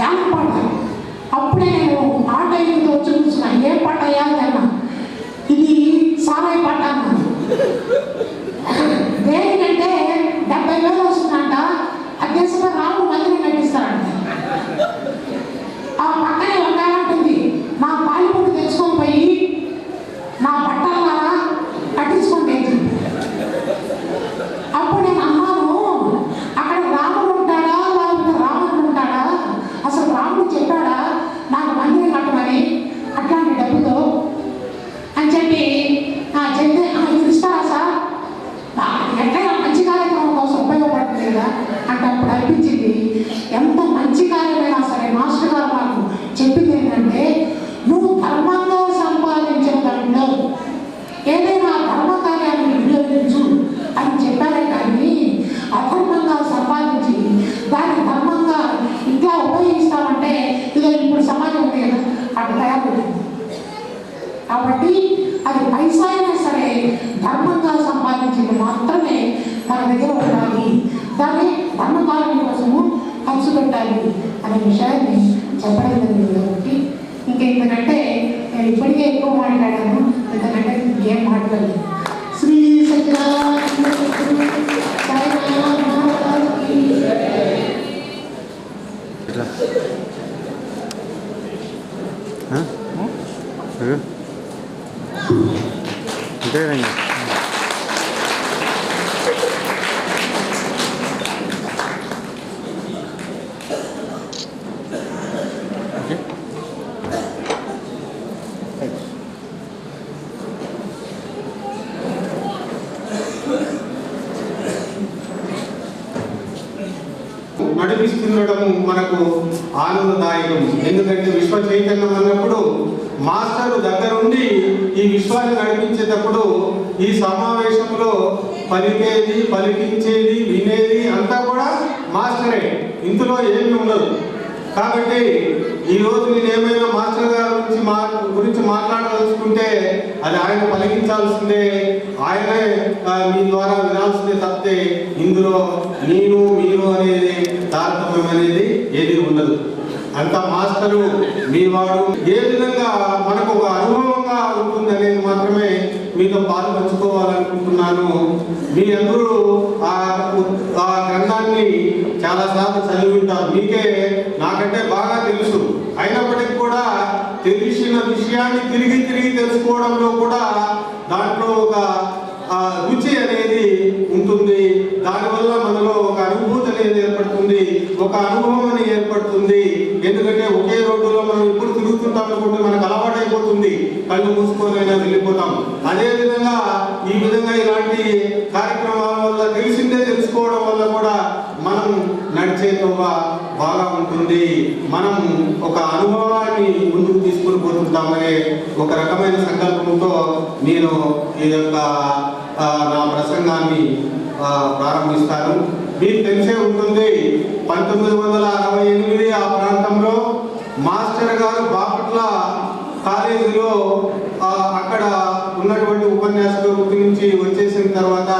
ధ్యానం పాట అప్పుడే నేను పాట ఎదుగుతూ వచ్చి కూర్చున్నా ఏ పాట వేయాలి అన్నా ఇది సారాయి పాట అన్నాను దేనికంటే డెబ్బై వేలు వస్తుందంట అధ్యక్షంగా రాము మందిరం కట్టిస్తారంట ఆ పక్కనే ఒక ఉంటుంది నా పాలిపుట్టు తెచ్చుకొని పోయి నా బట్టలారా కట్టించుకుంటే అప్పుడు నేను అన్నాను అక్కడ రాముడు ఉంటాడా లేకపోతే రాముడు ఉంటాడా అసలు రాముడు చెప్పాడా నాకు మందిరం కట్టమని అట్లాంటి డబ్బుతో అని చెప్పి ఆ చెప్తే "ఆ, మీరు ఇస్తారా సార్ ఆ, ఎట్లయినా మంచి కార్యక్రమం కోసం ఉపయోగపడుతుంది కదా అంటే అప్పుడు అనిపించింది ఎంత మంచి కార్యమైనా సరే మాస్టర్ గారు మాకు చెప్పింది ఏంటంటే నువ్వు ధర్మంగా సంపాదించిన దాంట్లో ఏదైనా ధర్మ కార్యాన్ని వినియోగించు అని చెప్పారే కానీ అధర్మంగా సంపాదించి దాన్ని ధర్మంగా ఇంకా ఉపయోగిస్తామంటే ఇదో ఇప్పుడు సమాజం ఉంది కదా అటు తయారవుతుంది కాబట్టి అది పైసా అయినా సరే ధర్మంగా సంపాదించింది మాత్రమే మన దగ్గర ఉండాలి దాన్ని ధర్మ కార్యం కోసము ఖర్చు పెట్టాలి అనే విషయాన్ని చెప్పడం జరిగింది కాబట్టి ఇంకా ఇంతకంటే నేను ఇప్పటికే ఎక్కువ మాట్లాడాను ఇంతకంటే ఏం మాట్లాడలేదు శ్రీ సత్యనారాయణ సాయినాథ్ మహారాజ్కి ఇట్లా ఆ? ఇదిగో. అంతే రండి ఓకే నడిపిస్తుండడం మనకు ఆనందదాయకం ఎందుకంటే విశ్వ చైతన్యం అన్నప్పుడు మాస్టర్ దగ్గరుండి ఈ విశ్వాన్ని నడిపించేటప్పుడు ఈ సమావేశంలో పలికేది పలికించేది వినేది అంతా కూడా మాస్టరే. ఇందులో ఏమీ ఉండదు. కాబట్టి ఈ రోజు నేను ఏమైనా మాస్టర్ గారి గురించి మా గురించి మాట్లాడదలుచుకుంటే అది ఆయన పలికించాల్సిందే. ఆయనే మీ ద్వారా వినాల్సిందే తప్పితే ఇందులో నేను మీరు అనేది తారతమ్యం అనేది ఏది ఉండదు. అంత మాస్టరు మీ వాడు ఏ విధంగా మనకు ఒక అనుభవంగా ఉంటుంది అనేది మాత్రమే మీతో పాలు పంచుకోవాలనుకుంటున్నాను. మీ అందరూ ఆ ఆ గ్రంథాన్ని చాలా సార్లు చదివి ఉంటారు. మీకే నాకంటే బాగా తెలుసు. అయినప్పటికీ కూడా తెలిసిన విషయాన్ని తిరిగి తిరిగి తెలుసుకోవడంలో కూడా దాంట్లో ఒక రుచి అనేది ఉంటుంది. దానివల్ల మనం అనేది ఏర్పడుతుంది ఒక అనుభవం అనేది ఏర్పడుతుంది. ఎందుకంటే ఒకే రోడ్డులో మనం ఇప్పుడు తిరుగుతుంటాం అనుకుంటే మనకు అలవాటైపోతుంది. కళ్ళు మూసుకొనైనా వెళ్ళిపోతాం. అదే విధంగా ఈ విధంగా ఇలాంటి కార్యక్రమాల వల్ల తెలిసిందే తెలుసుకోవడం వల్ల కూడా మనం నడిచే తోవ బాగా ఉంటుంది. మనం ఒక అనుభవాన్ని ముందుకు తీసుకుని పోతుంటామనే ఒక రకమైన సంకల్పంతో నేను ఈ యొక్క నా ప్రసంగాన్ని ప్రారంభిస్తాను. మీకు తెలిసే ఉంటుంది పంతొమ్మిది వందల అరవై ఎనిమిది ఆ ప్రాంతంలో మాస్టర్ గారు బాపట్ల కాలేజీలో అక్కడ ఉన్నటువంటి ఉపన్యాసక వృత్తి నుంచి వచ్చేసిన తర్వాత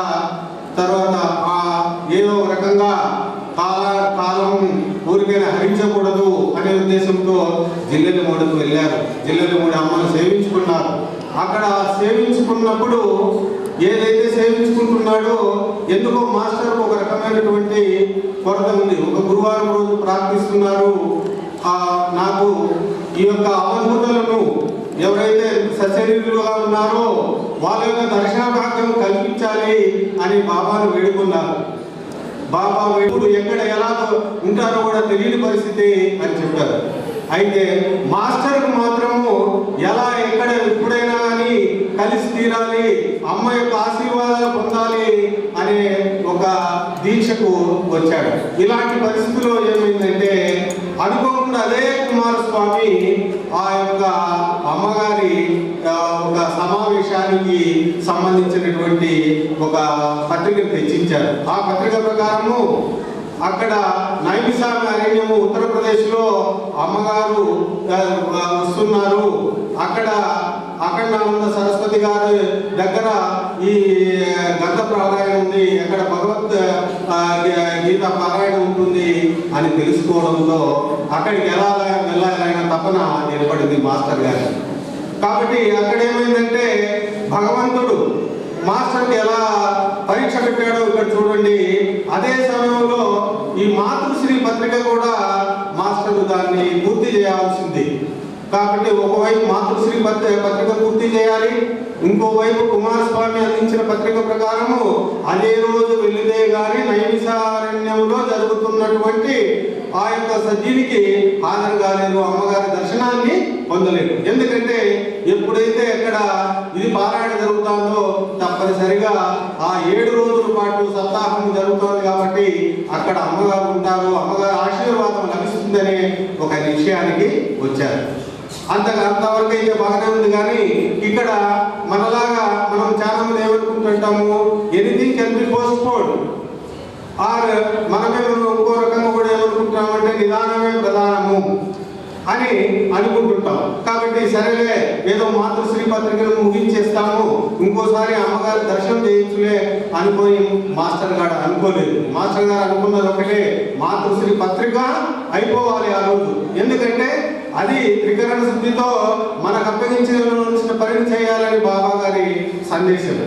తర్వాత ఆ ఏదో రకంగా కాల కాలం ఊరికైనా హరించకూడదు అనే ఉద్దేశంతో జిల్లెలు మూడకు వెళ్ళారు. జిల్లెలు మూడు అమ్మను సేవించుకున్నారు. అక్కడ సేవించుకున్నప్పుడు ఏదైతే సేవించుకుంటున్నాడో ఎందుకో మాస్టర్ ఒక రకమైనటువంటి కొరత ఉంది. ఒక గురువారం రోజు ప్రార్థిస్తున్నారు. ఆ నాకు ఈ యొక్క అవధూతలను ఎవరైతే సశరీరులుగా ఉన్నారో వాళ్ళ యొక్క దర్శన భాగ్యం కల్పించాలి అని బాబాను వేడుకున్నారు. బాబా ఎప్పుడు ఎక్కడ ఎలా ఉంటారో కూడా తెలియని పరిస్థితి అని చెప్పారు. అయితే మాస్టర్కు మాత్రము ఎలా ఎక్కడ ఎప్పుడైనా కలిసి తీరాలి అమ్మ యొక్క ఆశీర్వాదాలు పొందాలి అనే ఒక దీక్షకు వచ్చాడు. ఇలాంటి పరిస్థితిలో ఏమైందంటే అనుకోకుండా అదే కుమారస్వామి ఆ యొక్క అమ్మగారి ఒక సమావేశానికి సంబంధించినటువంటి ఒక పత్రికను తెచ్చించారు ఆ పత్రిక ప్రకారము అక్కడ నైమిసామి అరణ్యము ఉత్తరప్రదేశ్లో అమ్మగారు వస్తున్నారు. అక్కడ అఖండానంద సరస్వతి గారి దగ్గర ఈ గంధ పారాయణ ఉంది. అక్కడ భగవత్ గీత పారాయణ ఉంటుంది అని తెలుసుకోవడంలో అక్కడికి ఎలా వెళ్ళాలనే తపన ఏర్పడింది మాస్టర్ గారు. కాబట్టి అక్కడ ఏమైందంటే భగవంతుడు మాస్టర్కి ఎలా పరీక్ష పెట్టాడో ఇక్కడ చూడండి. అదే సమయంలో ఈ మాతృశ్రీ పత్రిక కూడా మాస్టర్ దాన్ని పూర్తి చేయాల్సింది. కాబట్టి ఒకవైపు మాతృశ్రీ పత్రిక పత్రిక పూర్తి చేయాలి. ఇంకోవైపు కుమారస్వామి అందించిన పత్రిక ప్రకారము అదే రోజు వెళితే గాని నైమిషారణ్యంలో జరుగుతున్నటువంటి ఆ యొక్క సజ్జీవికి హాజరు కాలేదు. అమ్మగారి దర్శనాన్ని పొందలేదు. ఎందుకంటే ఎప్పుడైతే అక్కడ ఇది పారాయణ జరుగుతుందో తప్పనిసరిగా ఆ ఏడు రోజుల పాటు సప్తాహం జరుగుతుంది కాబట్టి అక్కడ అమ్మగారు ఉంటారు. అమ్మగారి ఆశీర్వాదం లభిస్తుందనే ఒక నిశ్చయానికి వచ్చారు. అంత అంతవరకు అయితే బాగానే ఉంది కానీ ఇక్కడ మనలాగా మనం చాలా మంది ఏమనుకుంటుంటాము? Anything can be postpone or మనమే ఇంకో రకంగా కూడా ఏమనుకుంటామంటే నిదానమే ప్రధానము అని అనుకుంటుంటాం. కాబట్టి సరేలే ఏదో మాతృశ్రీ పత్రికను ముగించేస్తాము. ఇంకోసారి అమ్మగారి దర్శనం చేయించులే అనుకొని మాస్టర్ గారు అనుకోలేదు. మాస్టర్ గారు అనుకున్నది ఒకటే మాతృశ్రీ పత్రిక అయిపోవాలి ఆ రోజు. ఎందుకంటే అది త్రికరణ శుద్ధితో మనకు అప్పగించిన పనిని చేయాలని బాబా గారి సందేశం.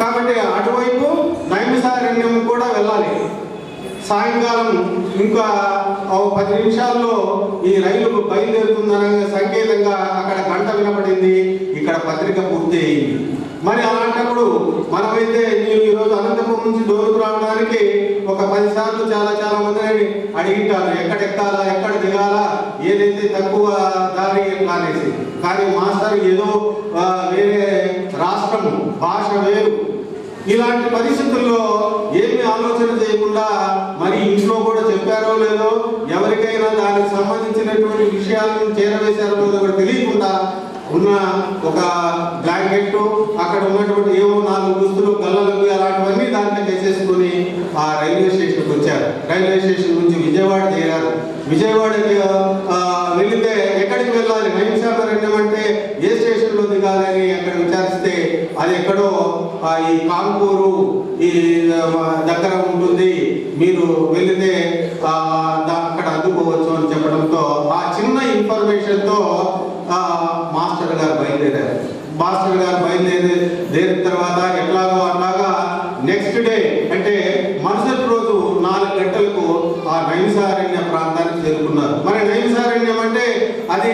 కాబట్టి అటువైపు నైమిసారణ్యం కూడా వెళ్ళాలి. సాయంకాలం ఇంకా ఓ పది నిమిషాల్లో ఈ రైలు బయలుదేరుతుందనే సంకేతంగా అక్కడ గంట వినపడింది. ఇక్కడ పత్రిక పూర్తి అయింది మరి అలాంటప్పుడు మనమైతే నేను ఈరోజు అనంతపురం నుంచి డోరుకు రావడానికి ఒక పది సార్లు చాలా చాలా మందిని అడిగింటాను ఎక్కడ ఎక్కాలా ఎక్కడ దిగాలా ఏదైతే తక్కువ దారి ఎట్లా అనేసి. కానీ మాస్టర్ ఏదో వేరే రాష్ట్రం భాష వేరు. ఇలాంటి పరిస్థితుల్లో ఏమి ఆలోచన చేయకుండా మరి ఇంట్లో కూడా చెప్పారో లేదో ఎవరికైనా దానికి సంబంధించినటువంటి విషయాలను చేరవేశారో లేదో కూడా తెలియకుండా ఉన్న ఒక బ్లాంకెట్ అక్కడ ఉన్నటువంటి ఏవో నాలుగు దుస్తులు గల్లలు అలాంటివన్నీ దాంట్లో వేసేసుకొని ఆ రైల్వే స్టేషన్కి వచ్చారు. రైల్వే స్టేషన్ నుంచి విజయవాడ చేరారు. విజయవాడకి వెళితే ఎక్కడికి వెళ్ళాలి? నైమిషారణ్యం అంటే ఏ స్టేషన్లో దిగాలని అక్కడ విచారిస్తే అది ఎక్కడో ఈ కాన్పూరు ఈ దగ్గర ఉంటుంది. మీరు వెళితే అక్కడ అందుకోవచ్చు అని చెప్పడంతో ఆ చిన్న ఇన్ఫర్మేషన్తో ఆ, మాస్టర్ గారు మాస్టర్ గారు బయలుదేరి దేని తర్వాత ఎట్లాగో అట్లాగా నెక్స్ట్ డే అంటే మరుసటి రోజు నాలుగు గంటలకు ఆ నైమిసారణ్య ప్రాంతానికి చేరుకున్నారు. మరి నైమిసారణ్యం అంటే అది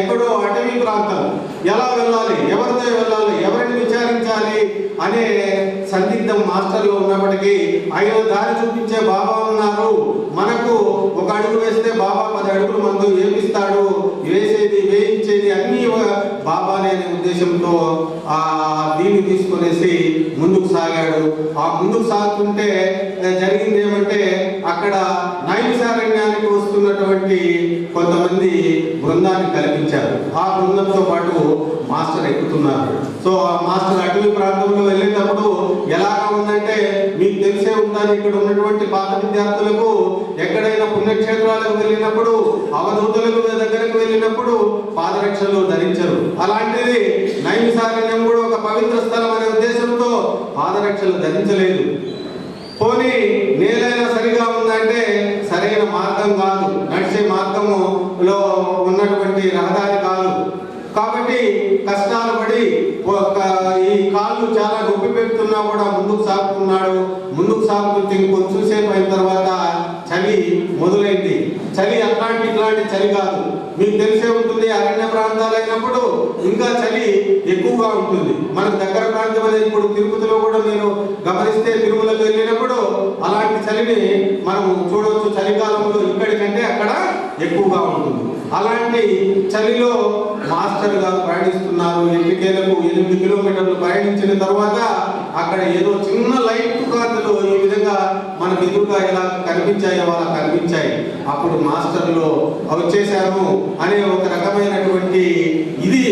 ఎక్కడో అటవీ ప్రాంతం. ఎలా వెళ్ళాలి? ఎవరితో వెళ్ళాలి? ఎవరిని విచారించాలి? అనే సందిగ్ధం మాస్టర్లో ఉన్నప్పటికీ ఆయన దారి చూపించే బాబా ఉన్నారు. మనకు ఒక అడుగు వేస్తే బాబా పది అడుగులు మనతో ఏమిస్తాడు వేసేది వేయించేది అన్నీ బాబానే అనే ఉద్దేశంతో ఆ దీన్ని తీసుకునేసి ముందుకు సాగాడు. ఆ ముందుకు సాగుతుంటే జరిగింది ఏమంటే అక్కడ నైమిసారణ్యానికి వస్తున్నటువంటి కొంతమంది బృందాన్ని కల్పించారు. ఆ బృందంతో పాటు మాస్టర్ ఎక్కుతున్నారు. సో ఆ మాస్టర్ అటవీ ప్రాంతంలో వెళ్ళేటప్పుడు ఎలాగా ఉందంటే మీకు తెలిసే ఉందని ఇక్కడ ఉన్నటువంటి పాత విద్యార్థులకు ఎక్కడైనా పుణ్యక్షేత్రాలకు వెళ్ళినప్పుడు అవధూతులకు దగ్గరకు వెళ్ళినప్పుడు పాదరక్షలు ధరించరు. అలాంటిది నైమిసారణ్యం పవిత్ర స్థలం అనే ఉద్దేశంతో పాదరక్షలు ధరించలేదు. పోనీ నేలైనా సరిగా ఉందంటే సరైన మార్గం కాదు. నడిచే మార్గములో ఉన్నటువంటి రహదారి కాదు. కాబట్టి కష్టాలు పడి ఈ కాళ్ళు చాలా నొప్పి పెడుతున్నా కూడా ముందుకు సాగుతున్నాడు. ముందుకు సాగుతుంటే కొంచెం సేపు అయిన తర్వాత చలి మొదలైంది. చలి అట్లాంటి ఇట్లాంటి చలి కాదు. మీకు తెలిసే ఉంటుంది అరణ్య ప్రాంతాలు అయినప్పుడు ఇంకా చలి ఎక్కువగా ఉంటుంది. మన దగ్గర ప్రాంతం అనేది ఇప్పుడు తిరుపతిలో కూడా నేను గమనిస్తే తిరుమలకు వెళ్ళినప్పుడు అలాంటి చలిని మనం చూడవచ్చు. చలికాలంలో ఇక్కడికంటే అక్కడ ఎక్కువగా ఉంటుంది. అలాంటి చలిలో మాస్టర్ గారు ప్రయాణిస్తున్నారు. ఎన్నికేలకు ఎనిమిది కిలోమీటర్లు ప్రయాణించిన తర్వాత అక్కడ ఏదో చిన్న లైట్ కాంతులు ఈ విధంగా మనకు ఎదురుగా ఎలా కనిపించాయో అలా కనిపించాయి. అప్పుడు మాస్టర్లు వచ్చేసాము అనే ఒక రకమైనటువంటి ఇది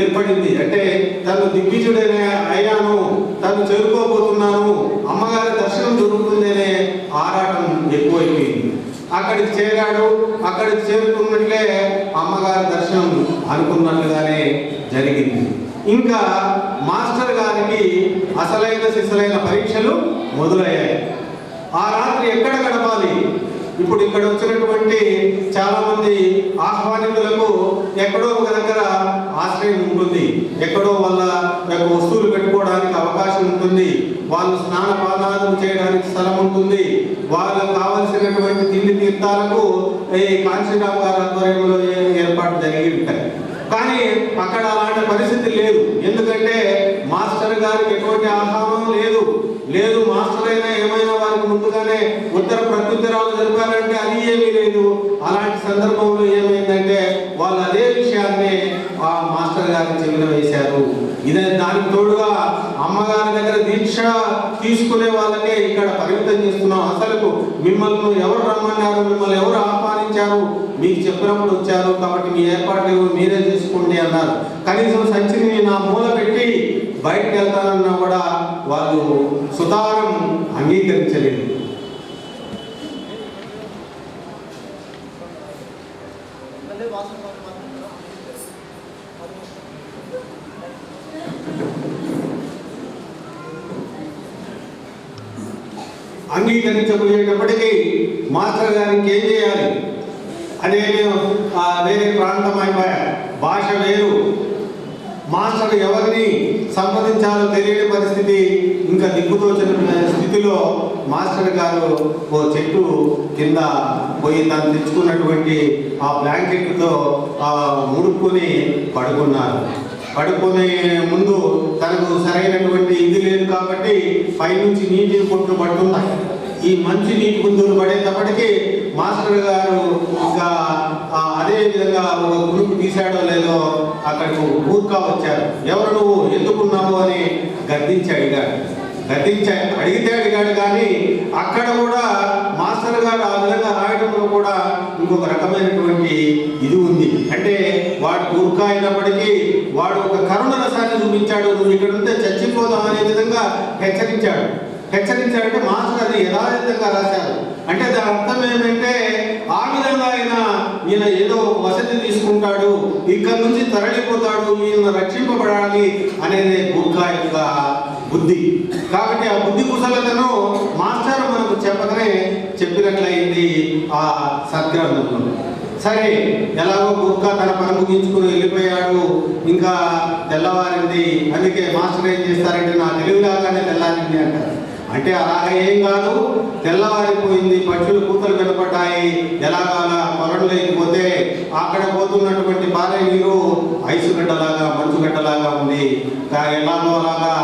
ఏర్పడింది. అంటే తను దిగ్విజుడైన అయ్యాను తను చేరుకోబోతున్నాను అమ్మగారి దర్శనం దొరుకుతుందనే ఆరాటం ఎక్కువైపోయింది. అక్కడికి చేరాడు. అక్కడికి చేరుకున్నట్లే అమ్మగారి దర్శనం అనుకున్నట్లుగానే జరిగింది. ఇంకా మాస్టర్ గారికి అసలైన సిసలైన పరీక్షలు మొదలయ్యాయి. ఆ రాత్రి ఎక్కడ గడపాలి? ఇప్పుడు ఇక్కడ వచ్చినటువంటి చాలా మంది ఆహ్వానితులకు ఎక్కడో ఒక దగ్గర ఆశ్రయం ఉంటుంది. ఎక్కడో వాళ్ళ యొక్క వస్తువులు పెట్టుకోవడానికి అవకాశం ఉంటుంది. వాళ్ళు స్నాన పాదాలు చేయడానికి స్థలం ఉంటుంది. వాళ్ళకు కావలసినటువంటి తిండి తీర్థాలకు ఈ కాంచీరావు ఆధ్వర్యంలో ఏ- ఏర్పాటు జరిగి ఉంటాయి కానీ అక్కడ అలాంటి పరిస్థితి లేదు. ఎందుకంటే మాస్టర్ గారికి ఎటువంటి ఆహ్వానం లేదు లేదు మాస్టర్ అయినా ఏమైనా వారికి ఉత్తర ప్రత్యుత్తరాలు జరిపారంటే అది ఏమీ లేదు. అలాంటి సందర్భంలో ఏమైందంటే వాళ్ళు అదే విషయాన్ని ఆ మాస్టర్ గారికి చెవిన వేశారు. ఇదే దానికి తోడుగా అమ్మగారి దగ్గర దీక్ష తీసుకునే వాళ్ళకే ఇక్కడ పరిమితం చేస్తున్నాం. అసలు మిమ్మల్ని ఎవరు రమ్మన్నారు? మిమ్మల్ని ఎవరు ఆహ్వానించారు? మీకు చెప్పినప్పుడు వచ్చారు కాబట్టి మీ ఏర్పాట్లు మీరే చేసుకోండి అన్నారు. కనీసం సంచిని నా మూల పెట్టి బయటకు వెళ్తానన్నా కూడా వాళ్ళు సుతారం అంగీకరించలేదు. అంగీకరించబోయేటప్పటికీ మాస్టర్ గారికి ఏం చేయాలి? అదే వేరే ప్రాంతం అయిపోయా. భాష వేరు. మాస్టర్ ఎవరిని సంప్రదించాలో తెలియని పరిస్థితి ఇంకా దిక్కుతోచిన స్థితిలో మాస్టర్ గారు ఓ చెట్టు కింద పోయి తను తెచ్చుకున్నటువంటి ఆ బ్లాంకెట్తో ఆ ముడుక్కుని పడుకున్నారు. పడుకునే ముందు తనకు సరైనటువంటి ఇది లేదు కాబట్టి పైనుంచి నీటి కొట్లు పడుతున్నాయి ఈ మంచి నీటి గుంతులు పడేటప్పటికి మాస్టర్ గారు ఇంకా అదే విధంగా ఒక గురుపు తీశాడో లేదో అక్కడికి ఊరుకా వచ్చారు. ఎవరు నువ్వు? ఎందుకున్నావు? అని గర్దించి అడిగాడు గద్దించి అడిగితే అడిగాడు కానీ అక్కడ కూడా మాస్టర్ గారు ఆ విధంగా రాయడంలో కూడా ఇంకొక రకమైనటువంటి ఇది ఉంది. అంటే వాడు ఊరుకా అయినప్పటికీ వాడు ఒక కరుణ రసాన్ని చూపించాడు. నువ్వు ఇక్కడ ఉంటే చచ్చిపోదాం అనే విధంగా హెచ్చరించాడు. హెచ్చరించాడంటే మాస్టర్ అది యథాతథంగా రాశారు. అంటే దాని అర్థం ఏమంటే ఈయన ఏదో వసతి తీసుకుంటాడు ఇక్కడ నుంచి తరలిపోతాడు ఈయన రక్షింపబడాలి అనేది గుర్ఖా యొక్క బుద్ధి. కాబట్టి ఆ బుద్ధి కుశలతను మాస్టర్ మనకు చెప్పకనే చెప్పినట్లయింది ఆ సద్గ్రంథంలో సరే ఎలాగో గుర్ఖా తన పని ముగించుకుని వెళ్ళిపోయాడు ఇంకా తెల్లవారింది అందుకే మాస్టర్ ఏం చేస్తారంటే నా తెలివిలాగానే తెల్లారింది అంటారు. అంటే అలాగ ఏం కాదు. తెల్లవారిపోయింది పక్షులు కూతురు కనపడ్డాయి. ఎలాగాలా పొలంలోకి పోతే అక్కడ పోతున్నటువంటి పారే నీరు ఐసు గడ్డలాగా మంచు గడ్డలాగా ఉంది. ఎలాగో అలాగా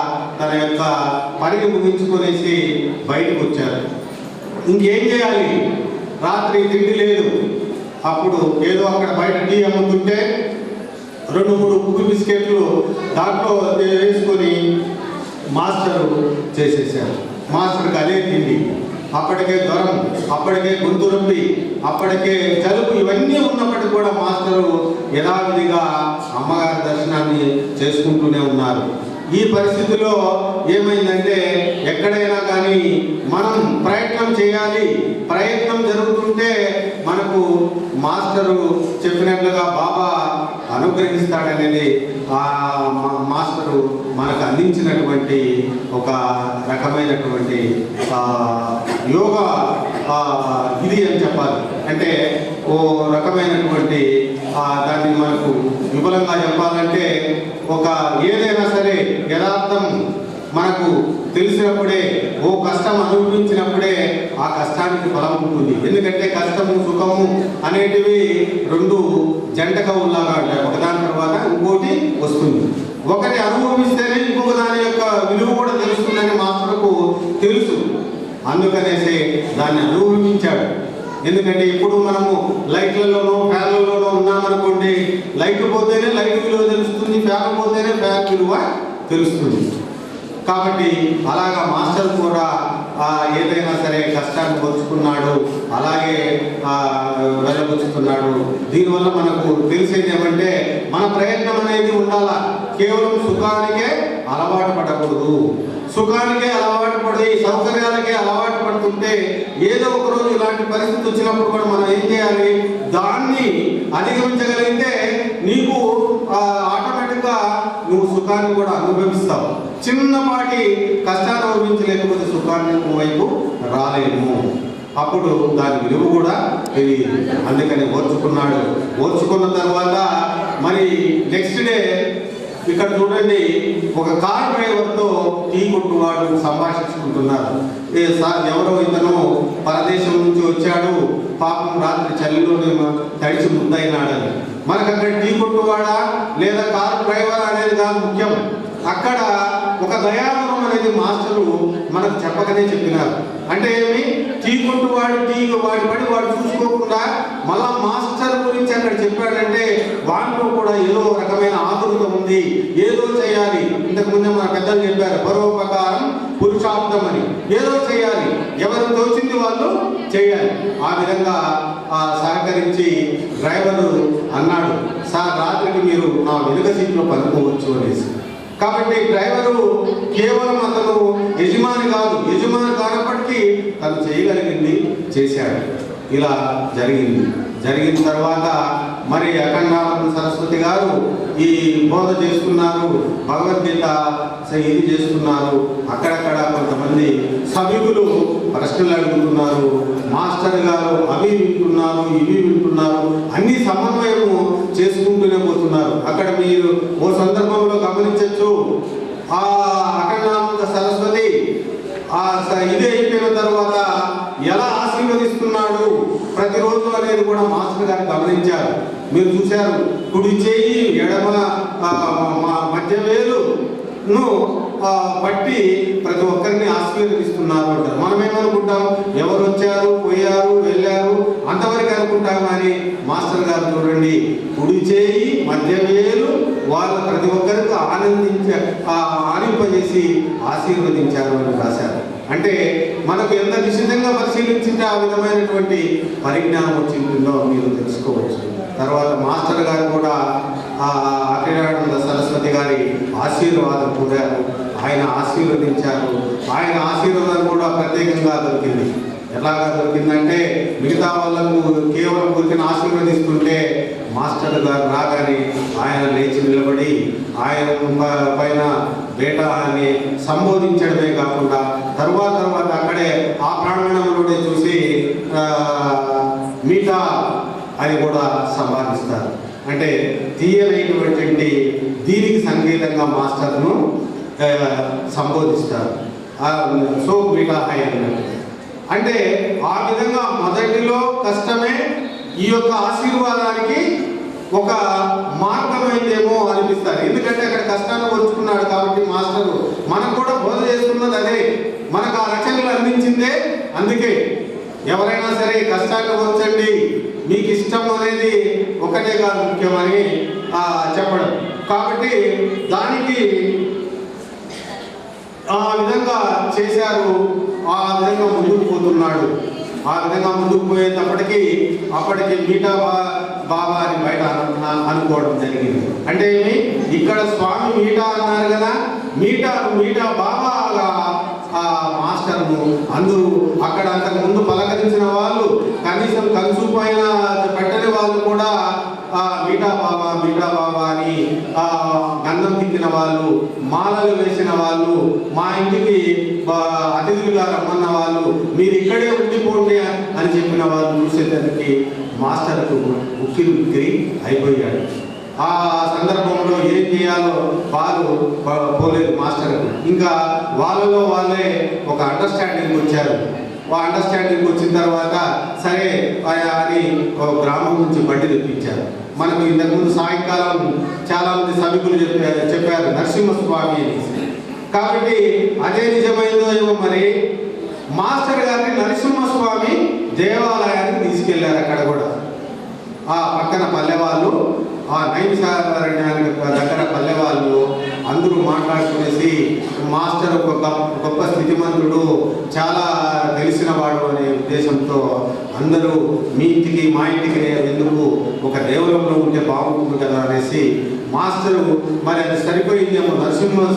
తన యొక్క పనికి ముగించుకునేసి బయటకు వచ్చారు. ఇంకేం చేయాలి? రాత్రి తిండి లేదు. అప్పుడు ఏదో అక్కడ బయట టీ అమ్ముతుంటే రెండు మూడు ఉప్పు బిస్కెట్లు దాంట్లో వేసుకొని మాస్టర్ చేసేసారు. మాస్టర్కి అదే తిండి. అప్పటికే జ్వరం అప్పటికే గొంతు నొప్పి అప్పటికే జలుబు ఇవన్నీ ఉన్నప్పటికీ కూడా మాస్టరు యథావిధిగా అమ్మగారి దర్శనాన్ని చేసుకుంటూనే ఉన్నారు. ఈ పరిస్థితిలో ఏమైందంటే ఎక్కడైనా కానీ మనం ప్రయత్నం చేయాలి ప్రయత్నం జరుగుతుంది మనకు మాస్టరు చెప్పినట్లుగా బాబా అనుగ్రహిస్తాడనేది ఆ మాస్టరు మనకు అందించినటువంటి ఒక రకమైనటువంటి ఆ, యోగా ఇది అని చెప్పాలి. అంటే ఓ రకమైనటువంటి దాన్ని మనకు విపులంగా చెప్పాలంటే ఒక ఏదైనా సరే యథార్థం మనకు తెలిసినప్పుడే ఓ కష్టం అనుభవించినప్పుడే ఆ కష్టానికి ఫలం ఉంటుంది. ఎందుకంటే కష్టము సుఖము అనేటివి రెండు జంటగా ఉన్నగా ఉంటాయి. ఒకదాని తర్వాత ఇంకోటి వస్తుంది. ఒకటి అనుభవిస్తేనే ఇంకొక దాని యొక్క విలువ కూడా తెలుస్తుందని మాస్టర్కు తెలుసు. అందుకనేసి దాన్ని అనుభవించాడు. ఎందుకంటే ఇప్పుడు మనము లైట్లలోనో ఫ్యాన్లలోనో ఉన్నామనుకోండి లైట్ పోతేనే లైట్ విలువ తెలుస్తుంది ఫ్యాన్ పోతేనే ఫ్యాన్ విలువ తెలుస్తుంది. కాబట్టి అలాగా మాస్టర్ కూడా ఏదైనా సరే కష్టాన్ని పొంచుకున్నాడు అలాగే ఆ, వెళ్ళబుచ్చుతున్నాడు దీనివల్ల మనకు తెలిసేది ఏమంటే మన ప్రయత్నం అనేది ఉండాలా? కేవలం సుఖానికే అలవాటు పడకూడదు. సుఖానికే అలవాటు పడి సౌకర్యాలకే అలవాటు పడుతుంటే ఏదో ఒక రోజు ఇలాంటి పరిస్థితి వచ్చినప్పుడు కూడా మనం ఏం చేయాలి? దాన్ని అధిగమించగలిగితే నీకు ఆటోమేటిక్గా సుఖాన్ని కూడా అనుభవిస్తాం. చిన్నపాటి కష్టాన్ని అనుభవించలేకపోతే సుఖాన్ని వైపు రాలేము. అప్పుడు దాని విలువ కూడా తెలియదు. అందుకని ఓర్చుకున్నాడు. ఓర్చుకున్న తర్వాత మరి నెక్స్ట్ డే ఇక్కడ చూడండి ఒక కార్ డ్రైవర్తో టీ కొట్టువాడు సంభాషించుకుంటున్నారు ఏ సార్ ఎవరో ఇతను పరదేశం నుంచి వచ్చాడు. పాపం రాత్రి చలిలో తడిచి ముద్దయినాడని. మనకు అక్కడ టీ కొట్టువాడా లేదా కాదు ముఖ్యం. అక్కడ ఒక దయాగుణం అనేది మాస్టరు మనకు చెప్పకనే చెప్పినారు. అంటే ఏమి? టీ కొట్టువాడు టీ వాడి పడి వాడు చూసుకోకుండా మళ్ళా మాస్టర్ గురించి అక్కడ చెప్పాడంటే వాటిలో కూడా ఏదో రకమైన ఆతురత ఉంది. ఏదో చేయాలి. ఇంతకు ముందే మన పెద్దలు చెప్పారు పరోపకారం పురుషార్థం అని ఏదో చేయాలి. ఎవరు తోచింది వాళ్ళు చేయాలి. ఆ విధంగా ఆ సహకరించి డ్రైవరు అన్నాడు సార్ రాత్రికి మీరు నా వెనుక సీట్లో పనుకోవచ్చు అనేసి. కాబట్టి డ్రైవరు కేవలం అతను యజమాని కాదు యజమాని కానప్పటికీ తను చేయగలిగింది చేశాడు. ఇలా జరిగింది. జరిగిన తర్వాత మరి అఖండానంద సరస్వతి గారు ఈ బోధ చేస్తున్నారు భగవద్గీత ఇది చేస్తున్నారు. అక్కడక్కడ కొంతమంది సభికులు ప్రశ్నలు అడుగుతున్నారు మాస్టర్ గారు అవి వింటున్నారు ఇవి వింటున్నారు అన్ని సమన్వయము చేసుకుంటూనే పోతున్నారు. అక్కడ మీరు ఓ సందర్భంలో గమనించవచ్చు ఆ అఖండానంద సరస్వతి ఆ ఇది అయిపోయిన తర్వాత ఎలా ఆశీర్వదిస్తున్నాడు ప్రతిరోజు అనేది కూడా మాస్టర్ గారు గమనించారు. మీరు చూశారు. కుడి చేయి ఎడమ మధ్య వేలును బట్టి పట్టి ప్రతి ఒక్కరిని ఆశీర్వదిస్తున్నారు అంటారు. మనం ఏమనుకుంటాం? ఎవరు వచ్చారు పోయారు వెళ్ళారు? అంతవరకు అనుకుంటాం కానీ మాస్టర్ గారు చూడండి. కుడి చేయి మధ్య వేలు వాళ్ళ ప్రతి ఒక్కరికి ఆనందించ ఆనింపజేసి ఆశీర్వదించారు అని రాశారు. అంటే మనకు ఎంత నిశ్చితంగా పరిశీలించింటే ఆ విధమైనటువంటి పరిజ్ఞానం వచ్చిందో మీరు తెలుసుకోవచ్చు. తర్వాత మాస్టర్ గారు కూడా ఆ అఖిలానంద సరస్వతి గారి ఆశీర్వాదం కోరారు ఆయన ఆశీర్వదించారు. ఆయన ఆశీర్వాదం కూడా ప్రత్యేకంగా దొరికింది. ఎలాగా దొరికిందంటే మిగతా వాళ్ళకు కేవలం గురికిన ఆశీర్వదిస్తుంటే మాస్టర్ గారు రాగానే ఆయన లేచి నిలబడి ఆయన పైన బేట అని సంబోధించడమే కాకుండా తర్వాత తర్వాత అక్కడే ఆ ప్రాంగణంలోనే చూసి మిగతా అని కూడా సంపాదిస్తారు. అంటే తీయలైనటువంటి దీనికి సంకేతంగా మాస్టర్ను సంబోధిస్తారు. సో మీఠా అన్నట్టు అంటే ఆ విధంగా మొదటిలో కష్టమే ఈ యొక్క ఆశీర్వాదానికి ఒక మార్గమైందేమో అనిపిస్తారు. ఎందుకంటే అక్కడ కష్టాన్ని వచ్చుకున్నాడు కాబట్టి మాస్టరు మనకు కూడా బోధ చేస్తున్నది అదే. మనకు ఆ రచనలు అందించిందే అందుకే. ఎవరైనా సరే కష్టాన్ని వచ్చండి మీకు ఇష్టం అనేది ఒకటే కాదు ముఖ్యమని చెప్పడం. కాబట్టి దానికి ఆ విధంగా చేశారు. ఆ విధంగా ముందుకు పోతున్నాడు. ఆ విధంగా ముందుకు పోయేటప్పటికి అప్పటికి మీఠా బా బాబా అని బయట అనుకోవడం జరిగింది. అంటే ఏమి? ఇక్కడ స్వామి మీఠా అన్నారు కదా. మీఠా మీఠా బాబా మాస్టర్ను అందరూ అక్కడ అంతకు ముందు పలకరించిన వాళ్ళు కనీసం కలుసు పైన పెట్టని వాళ్ళు కూడా ఆ మీఠా బాబా మీఠా బాబా అని ఆ గంధం తిక్కిన వాళ్ళు మాలలు వేసిన వాళ్ళు మా ఇంటికి అతిథులుగా రమ్మన్న వాళ్ళు మీరు ఇక్కడే ఉండిపోండి అని చెప్పిన వాళ్ళు చూసేసరికి మాస్టర్కు ఉక్కిరి ఉక్కిరి అయిపోయాడు. ఆ సందర్భంలో ఏం చేయాలో వాళ్ళు పోలేదు మాస్టర్ ఇంకా వాళ్ళలో వాళ్ళే ఒక అండర్స్టాండింగ్ వచ్చారు. ఆ అండర్స్టాండింగ్ వచ్చిన తర్వాత సరే అని ఒక గ్రామం నుంచి బండి తెప్పించారు. మనకు ఇంతకుముందు సాయంకాలం చాలామంది సభికులు చెప్పారు చెప్పారు నరసింహస్వామి అని. కాబట్టి అదే నిజమైందో ఏమో మరి మాస్టర్ గారిని నరసింహస్వామి దేవాలయానికి తీసుకెళ్ళారు అక్కడ కూడా. ఆ పక్కన పల్లె వాళ్ళు ఆ నైమిషారణ్యానికి దగ్గర పల్లెవాళ్ళు అందరూ మాట్లాడుకునేసి మాస్టర్ ఒక గొప్ప గొప్ప స్థితిమంతుడు చాలా తెలిసిన వాడు అనే ఉద్దేశంతో అందరూ మీ ఇంటికి మా ఇంటికి ఎందుకు ఒక దేవలంలో ఉంటే బాగుంటుంది కదా అనేసి మాస్టరు మరి అది సరిపోయిందేమో నరసింహ